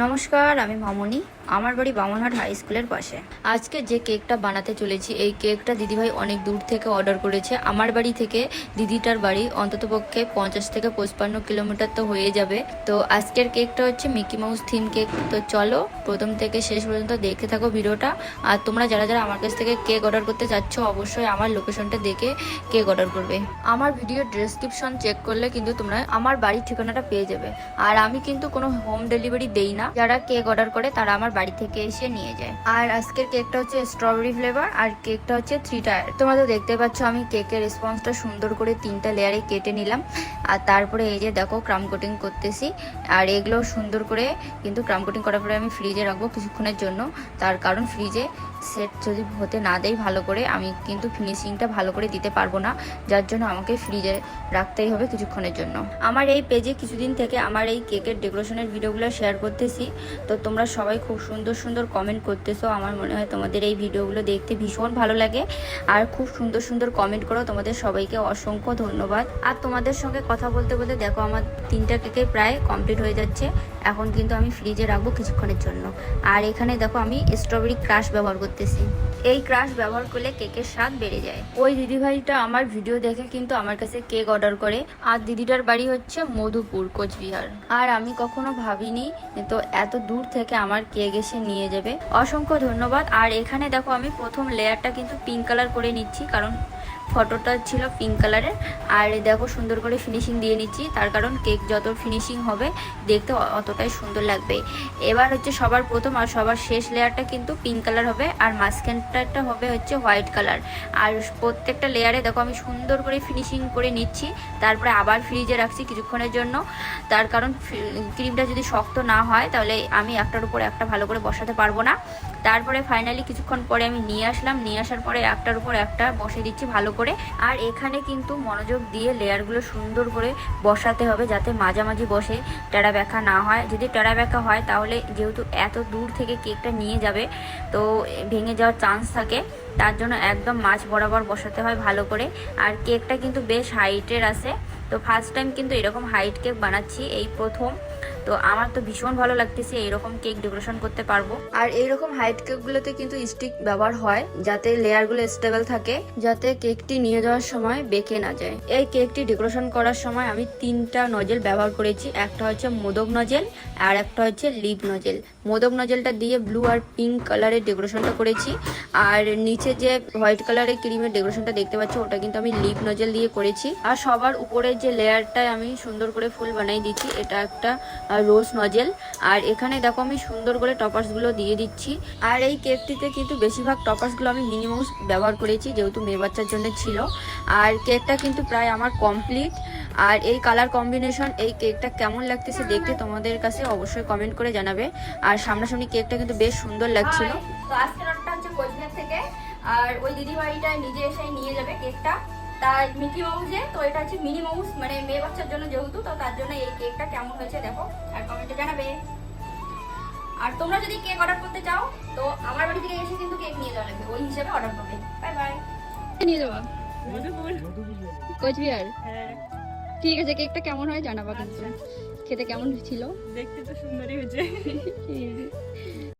নমস্কার, আমি মামনি। আমার বাড়ি বামনহাট হাই স্কুলের পাশে। আজকে যে কেকটা বানাতে চলেছি, এই কেকটা দিদিভাই অনেক দূর থেকে অর্ডার করেছে। আমার বাড়ি থেকে দিদিটার বাড়ি অন্ততপক্ষে পঞ্চাশ থেকে পঁচপান্ন কিলোমিটার তো হয়ে যাবে। তো আজকের কেকটা হচ্ছে মিকি মাউস থিম কেক। তো চলো, প্রথম থেকে শেষ পর্যন্ত দেখতে থাকো ভিডিওটা। আর তোমরা যারা যারা আমার কাছ থেকে কেক অর্ডার করতে চাচ্ছ, অবশ্যই আমার লোকেশনটা দেখে কেক অর্ডার করবে। আমার ভিডিও ডেসক্রিপশন চেক করলে কিন্তু তোমরা আমার বাড়ির ঠিকানাটা পেয়ে যাবে। আর আমি কিন্তু কোনো হোম ডেলিভারি দেই না। যারা কেক অর্ডার করে, তারা আমার বাড়ি থেকে এসে নিয়ে যায়। আর আজকের কেকটা হচ্ছে স্ট্রবেরি ফ্লেভার আর কেকটা হচ্ছে থ্রি টায়ার তোমরা তো দেখতে পাচ্ছ, আমি কেকের রেসপন্সটা সুন্দর করে তিনটা লেয়ারে কেটে নিলাম। আর তারপরে এই যে দেখো ক্রাম কোটিং করতেছি। আর এগুলো সুন্দর করে কিন্তু ক্রাম কোটিং করার পরে আমি ফ্রিজে রাখব কিছুক্ষণের জন্য। তার কারণ ফ্রিজে সেট যদি হতে না দেয় ভালো করে, আমি কিন্তু ফিনিশিংটা ভালো করে দিতে পারব না। যার জন্য আমাকে ফ্রিজে রাখতেই হবে কিছুক্ষণের জন্য। আমার এই পেজে কিছুদিন থেকে আমার এই কেকের ডেকোরেশনের ভিডিওগুলো শেয়ার করতেছি। তো তোমরা সবাই খুব সুন্দর সুন্দর কমেন্ট করতেছো। আমার মনে হয় তোমাদের এই ভিডিওগুলো দেখতে ভীষণ ভালো লাগে। আর খুব সুন্দর সুন্দর কমেন্ট করো। তোমাদের সবাইকে অসংখ্য ধন্যবাদ। আর তোমাদের সঙ্গে কথা বলতে বলতে দেখো আমার তিনটা কেকে প্রায় কমপ্লিট হয়ে যাচ্ছে। এখন কিন্তু আমি ফ্রিজে রাখব কিছুক্ষণের জন্য। আর এখানে দেখো আমি স্ট্রবেরি ক্রাশ ব্যবহার করতেছি। এই ক্রাশ ব্যবহার করলে কেকের স্বাদ বেড়ে যায়। ওই দিদিভাইটা আমার ভিডিও দেখে কিন্তু আমার কাছে কেক অর্ডার করে। আর দিদিটার বাড়ি হচ্ছে মধুপুর, কোচবিহার। আর আমি কখনো ভাবিনি তো এত দূর থেকে আমার কেক এসে নিয়ে যাবে। অসংখ্য ধন্যবাদ। আর এখানে দেখো আমি প্রথম লেয়ারটা কিন্তু পিঙ্ক কালার করে নিচ্ছি, কারণ ফটোটা ছিল পিঙ্ক কালারের আর দেখো সুন্দর করে ফিনিশিং দিয়ে নিচ্ছি। তার কারণ কেক যত ফিনিশিং হবে, দেখতে অতটাই সুন্দর লাগবে। এবার হচ্ছে সবার প্রথম আর সবার শেষ লেয়ারটা কিন্তু পিঙ্ক কালার হবে। আর মাঝখানটা হবে হচ্ছে হোয়াইট কালার আর প্রত্যেকটা লেয়ারে দেখো আমি সুন্দর করে ফিনিশিং করে নিচ্ছি। তারপরে আবার ফ্রিজে রাখছি কিছুক্ষণের জন্য। তার কারণ ক্রিমটা যদি শক্ত না হয়, তাহলে আমি একটার উপর একটা ভালো করে বসাতে পারব না। তারপরে ফাইনালি কিছুক্ষণ পরে আমি নিয়ে আসলাম। নিয়ে আসার পরে একটার উপর একটা বসে দিচ্ছি ভালো করে। আর এখানে কিন্তু মনোযোগ দিয়ে লেয়ারগুলো সুন্দর করে বসাতে হবে যাতে মাঝামাঝি বসে টেরা ব্যাখা না হয়। যদি টেরা ব্যাখা হয় তাহলে যেহেতু এত দূর থেকে কেকটা নিয়ে যাবে, তো ভেঙে যাওয়ার চান্স থাকে। তার জন্য একদম মাছ বরাবর বসাতে হয় ভালো করে। আর কেকটা কিন্তু বেশ হাইটের আছে। তো ফার্স্ট টাইম কিন্তু এরকম হাইট কেক বানাচ্ছি, এই প্রথম। তো আমার তো ভীষণ ভালো লাগতেছে এইরকম কেক ডেকোরেশন করতে পারব। আর এইরকম হাইট কেকগুলোতে কিন্তু স্টিক ব্যবহার হয়, যাতে লেয়ারগুলো স্টেবল থাকে, যাতে কেকটি নিয়ে যাওয়ার সময় বেঁকে না যায়। এই কেকটি ডেকোরেশন করার সময় আমি তিনটা নজেল ব্যবহার করেছি, একটা হচ্ছে মোদক নজেল আর একটা হচ্ছে লিপ নজেল মোদক নজেলটা দিয়ে ব্লু আর পিঙ্ক কালারের ডেকোরেশনটা করেছি, আর নিচে যে হোয়াইট কালারের ক্রিমের ডেকোরেশনটা দেখতে পাচ্ছ, ওটা কিন্তু আমি লিপ নজেল দিয়ে করেছি। আর সবার উপরের যে লেয়ারটায় আমি সুন্দর করে ফুল বানাই দিচ্ছি, এটা একটা রোজ নজেল আর এখানে দেখো আমি সুন্দর করে টপার্সগুলো দিয়ে দিচ্ছি। আর এই কেকটিতে কিন্তু বেশিরভাগ টপার্সগুলো আমি মিনিমাম ব্যবহার করেছি, যেহেতু মেয়ে বাচ্চার জন্য ছিল। আর কেকটা কিন্তু প্রায় আমার কমপ্লিট আর এই কালার কম্বিনেশন এই কেকটা কেমন লাগতেছে দেখতে তোমাদের কাছে অবশ্যই কমেন্ট করে জানাবে। আর সামনাসামনি কেকটা কিন্তু বেশ সুন্দর লাগছিল। আর ওই দিদি বাড়িটা নিজে এসে নিয়ে যাবে কেকটা তার মিকি মাউসে তো এটা হচ্ছে মিনি মাউস মানে মেয়ে বাচ্চার জন্য যেহেতু তো তার জন্য এই কেকটা কেমন হয়েছে দেখো আর কমেন্টে জানাবে। আর তোমরা যদি কেক অর্ডার করতে চাও তো আমার বাড়ি থেকে এসে কিন্তু কেক নিয়ে যাওয়া লাগবে ওই হিসেবে অর্ডার করবে। বাই বাই নিয়ে যাব? কোচবিহার? হ্যাঁ। ঠিক আছে কেকটা কেমন হয় জানাবা কিন্তু। খেতে কেমন ছিল? দেখতে তো সুন্দরই হয়েছে।